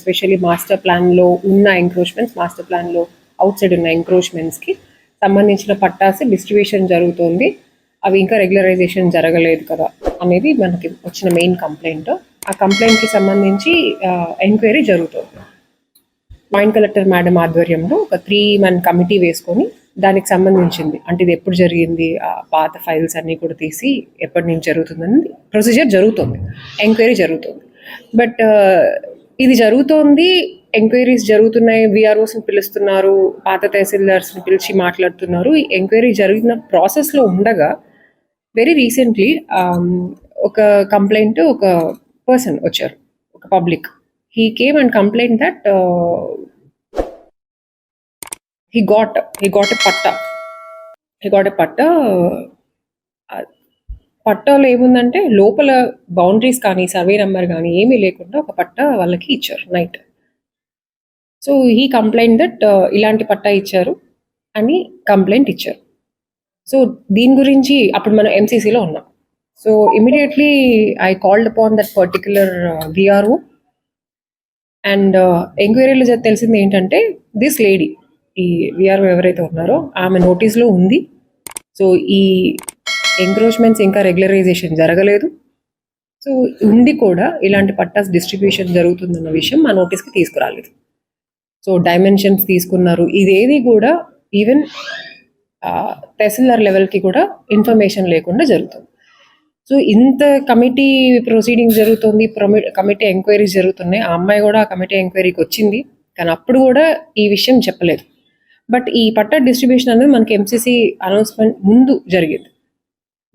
Especially master ప్లాన్లో ఉన్న encroachments master ప్లాన్లో అవుట్ సైడ్ ఉన్న ఎంక్రోచ్మెంట్స్కి సంబంధించిన పట్టాసి డిస్ట్రిబ్యూషన్ జరుగుతుంది. అవి ఇంకా రెగ్యులరైజేషన్ జరగలేదు కదా అనేది మనకి వచ్చిన మెయిన్ కంప్లైంట్ ఆ కంప్లైంట్కి సంబంధించి ఎంక్వైరీ జరుగుతుంది. జాయింట్ కలెక్టర్ మేడం ఆధ్వర్యంలో ఒక త్రీ మన్ కమిటీ వేసుకొని దానికి సంబంధించింది. అంటే ఇది ఎప్పుడు జరిగింది ఆ పాత ఫైల్స్ అన్నీ కూడా తీసి ఎప్పటి నుంచి జరుగుతుందని ప్రొసీజర్ జరుగుతుంది. ఎంక్వైరీ జరుగుతుంది. బట్ ఇది జరుగుతోంది. ఎంక్వైరీస్ జరుగుతున్నాయి. విఆర్ఓస్ని పిలుస్తున్నారు. పాత తహసీల్దార్స్ని పిలిచి మాట్లాడుతున్నారు. ఈ ఎంక్వైరీ జరిగిన ప్రాసెస్లో ఉండగా వెరీ రీసెంట్లీ um, ఒక కంప్లైంట్ ఒక పర్సన్ వచ్చారు. ఒక public he came and complaint that he got he got a patta he got ఎ పట్ట పట్టాలో ఏముందంటే లోపల బౌండరీస్ కానీ సర్వే నెంబర్ కానీ ఏమీ లేకుండా ఒక పట్ట వాళ్ళకి ఇచ్చారు night so he complaint that ఇలాంటి పట్టా ఇచ్చారు అని కంప్లైంట్ ఇచ్చారు. సో దీని గురించి అప్పుడు మనం ఎంసీసీలో ఉన్నాం. So immediately I called upon that particular VRO and ఎంక్వైరీలో తెలిసింది ఏంటంటే దిస్ లేడీ ఈ విఆర్ఓ ఎవరైతే ఉన్నారో ఆమె నోటీస్లో ఉంది. సో ఈ ఎంక్రోచ్మెంట్స్ ఇంకా రెగ్యులరైజేషన్ జరగలేదు. సో ఉండి కూడా ఇలాంటి పట్టాస్ డిస్ట్రిబ్యూషన్ జరుగుతుందన్న విషయం మా నోటీస్కి తీసుకురాలేదు. సో డైమెన్షన్స్ తీసుకున్నారు. ఇదేది కూడా ఈవెన్ తహసీల్దార్ లెవెల్కి కూడా ఇన్ఫర్మేషన్ లేకుండా జరుగుతుంది. సో ఇంత కమిటీ ప్రొసీడింగ్ జరుగుతుంది కమిటీ ఎంక్వైరీస్ జరుగుతున్నాయి. ఆ అమ్మాయి కూడా ఆ కమిటీ ఎంక్వైరీకి వచ్చింది. కానీ అప్పుడు కూడా ఈ విషయం చెప్పలేదు. బట్ ఈ పట్టా డిస్ట్రిబ్యూషన్ అనేది మనకి ఎంసీసీ అనౌన్స్మెంట్ ముందు జరిగింది.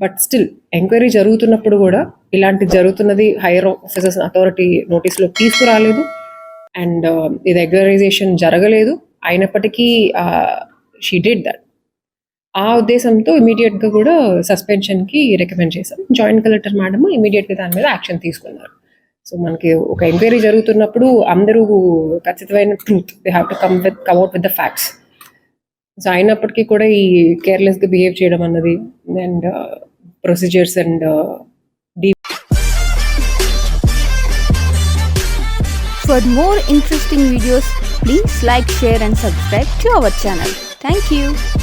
బట్ స్టిల్ ఎంక్వైరీ జరుగుతున్నప్పుడు కూడా ఇలాంటి జరుగుతున్నది హైయర్ ఆఫీసర్స్ అథారిటీ నోటీస్లో తీసుకురాలేదు. అండ్ uh, ఇది రెగ్యులరైజేషన్ జరగలేదు. అయినప్పటికీ షీ డిడ్ దట్ ఆ ఉద్దేశంతో ఇమీడియట్గా కూడా సస్పెన్షన్కి రికమెండ్ చేశాం జాయింట్ కలెక్టర్ మేడం ఇమీడియట్గా దాని మీద యాక్షన్ తీసుకున్నారు. సో మనకి ఒక ఎంక్వైరీ జరుగుతున్నప్పుడు అందరూ ఖచ్చితమైన truth they have to come with come out with the facts so అయినప్పటికీ కూడా ఈ కేర్లెస్గా బిహేవ్ చేయడం అన్నది. And procedures and uh, deep. For more interesting videos, please like, share and subscribe to our channel. Thank you.